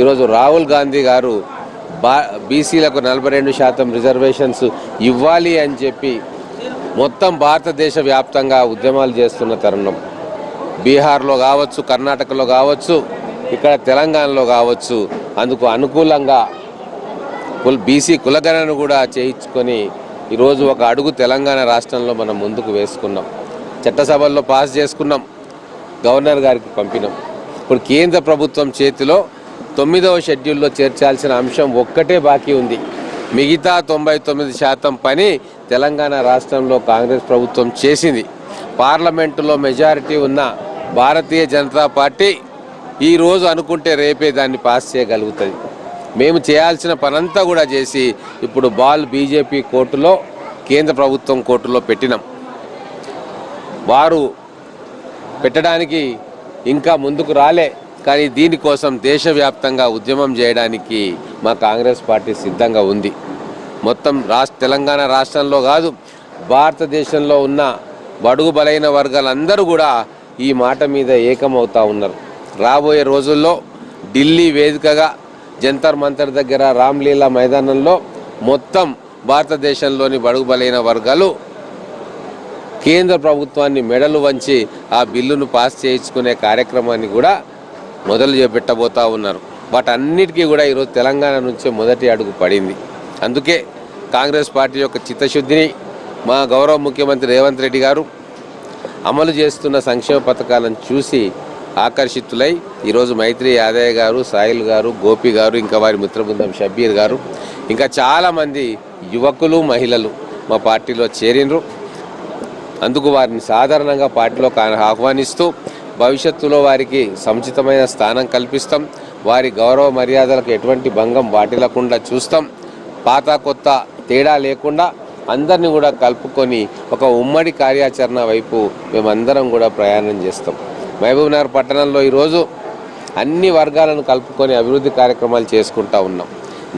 ఈరోజు రాహుల్ గాంధీ గారు బా బీసీలకు నలభై రెండు శాతం రిజర్వేషన్స్ ఇవ్వాలి అని చెప్పి మొత్తం భారతదేశ వ్యాప్తంగా ఉద్యమాలు చేస్తున్న తరుణం. బీహార్లో కావచ్చు కర్ణాటకలో కావచ్చు ఇక్కడ తెలంగాణలో కావచ్చు అందుకు అనుకూలంగా కుల్ బీసీ కులగణను కూడా చేయించుకొని ఈరోజు ఒక అడుగు తెలంగాణ రాష్ట్రంలో మనం ముందుకు వేసుకున్నాం. చట్టసభల్లో పాస్ చేసుకున్నాం. గవర్నర్ గారికి పంపినాం. ఇప్పుడు కేంద్ర ప్రభుత్వం చేతిలో తొమ్మిదవ షెడ్యూల్లో చేర్చాల్సిన అంశం ఒక్కటే బాకీ ఉంది. మిగతా తొంభై తొమ్మిది శాతం పని తెలంగాణ రాష్ట్రంలో కాంగ్రెస్ ప్రభుత్వం చేసింది. పార్లమెంటులో మెజారిటీ ఉన్న భారతీయ జనతా పార్టీ ఈరోజు అనుకుంటే రేపే దాన్ని పాస్ చేయగలుగుతుంది. మేము చేయాల్సిన పనంతా కూడా చేసి ఇప్పుడు బాల్ బీజేపీ కోర్టులో కేంద్ర ప్రభుత్వం కోర్టులో పెట్టినాం. వారు పెట్టడానికి ఇంకా ముందుకు రాలే. కానీ దీనికోసం దేశవ్యాప్తంగా ఉద్యమం చేయడానికి మా కాంగ్రెస్ పార్టీ సిద్ధంగా ఉంది. మొత్తం రాష్ట్ర తెలంగాణ రాష్ట్రంలో కాదు భారతదేశంలో ఉన్న బడుగు బలైన వర్గాలందరూ కూడా ఈ మాట మీద ఏకమవుతా ఉన్నారు. రాబోయే రోజుల్లో ఢిల్లీ వేదికగా జంతర్ మంతర్ దగ్గర రామ్లీలా మైదానంలో మొత్తం భారతదేశంలోని బడుగు బలైన వర్గాలు కేంద్ర ప్రభుత్వాన్ని మెడలు వంచి ఆ బిల్లును పాస్ చేయించుకునే కార్యక్రమాన్ని కూడా మొదలు చేపెట్టబోతా ఉన్నారు. వాటన్నిటికీ కూడా ఈరోజు తెలంగాణ నుంచే మొదటి అడుగు పడింది. అందుకే కాంగ్రెస్ పార్టీ యొక్క చిత్తశుద్ధిని మా గౌరవ ముఖ్యమంత్రి రేవంత్ రెడ్డి గారు అమలు చేస్తున్న సంక్షేమ పథకాలను చూసి ఆకర్షితులై ఈరోజు మైత్రి యాదయ్య గారు సాయిల్ గారు గోపి గారు ఇంకా వారి మిత్రబృందం షబ్బీర్ గారు ఇంకా చాలామంది యువకులు మహిళలు మా పార్టీలో చేరినరు. అందుకు వారిని సాధారణంగా పార్టీలో ఆహ్వానిస్తూ భవిష్యత్తులో వారికి సముచితమైన స్థానం కల్పిస్తాం. వారి గౌరవ మర్యాదలకు ఎటువంటి భంగం వాటిల్లకుండా చూస్తాం. పాత కొత్త తేడా లేకుండా అందరినీ కూడా కలుపుకొని ఒక ఉమ్మడి కార్యాచరణ వైపు మేమందరం కూడా ప్రయాణం చేస్తాం. మహబూబ్నగర్ పట్టణంలో ఈరోజు అన్ని వర్గాలను కలుపుకొని అభివృద్ధి కార్యక్రమాలు చేసుకుంటా ఉన్నాం.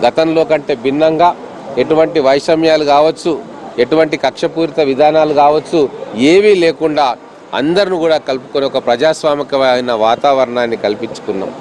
గతంలో కంటే భిన్నంగా ఎటువంటి వైషమ్యాలు కావచ్చు ఎటువంటి కక్షపూరిత విధానాలు కావచ్చు ఏవీ లేకుండా అందరిని కూడా కలుపుకొని ఒక ప్రజాస్వామికమైన వాతావరణాన్ని కల్పించుకున్నాం.